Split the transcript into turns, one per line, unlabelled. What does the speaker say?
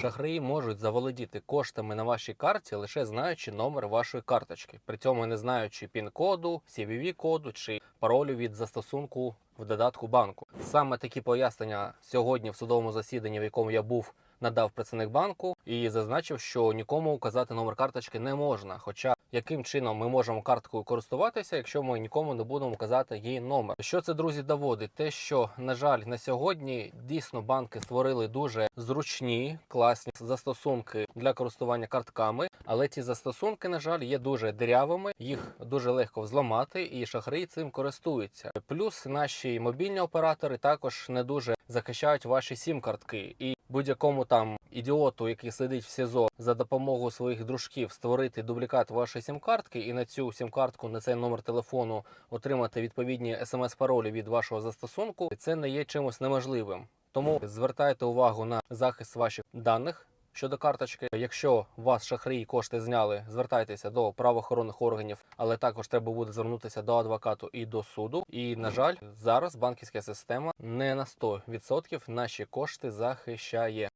Шахраї можуть заволодіти коштами на вашій карті, лише знаючи номер вашої карточки, при цьому не знаючи пін-коду, CVV-коду чи паролю від застосунку в додатку банку. Саме такі пояснення сьогодні в судовому засіданні, в якому я був, надав працівник банку і зазначив, що нікому указати номер карточки не можна. Хоча яким чином ми можемо карткою користуватися, якщо ми нікому не будемо казати її номер. Що це, друзі, доводить? Те, що на жаль, на сьогодні дійсно банки створили дуже зручні, класні застосунки для користування картками, але ці застосунки, на жаль, є дуже дирявими, їх дуже легко взламати, і шахраї цим користуються. Плюс наші мобільні оператори також не дуже захищають ваші сім-картки і будь-якому там ідіоту, який сидить в СІЗО, за допомогою своїх дружків створити дублікат вашої сім-картки і на цю сім-картку, на цей номер телефону отримати відповідні смс-паролі від вашого застосунку, це не є чимось неможливим. Тому звертайте увагу на захист ваших даних. Щодо карточки, якщо у вас шахраї кошти зняли, звертайтеся до правоохоронних органів, але також треба буде звернутися до адвокату і до суду. І на жаль, зараз банківська система не на 100% наші кошти захищає.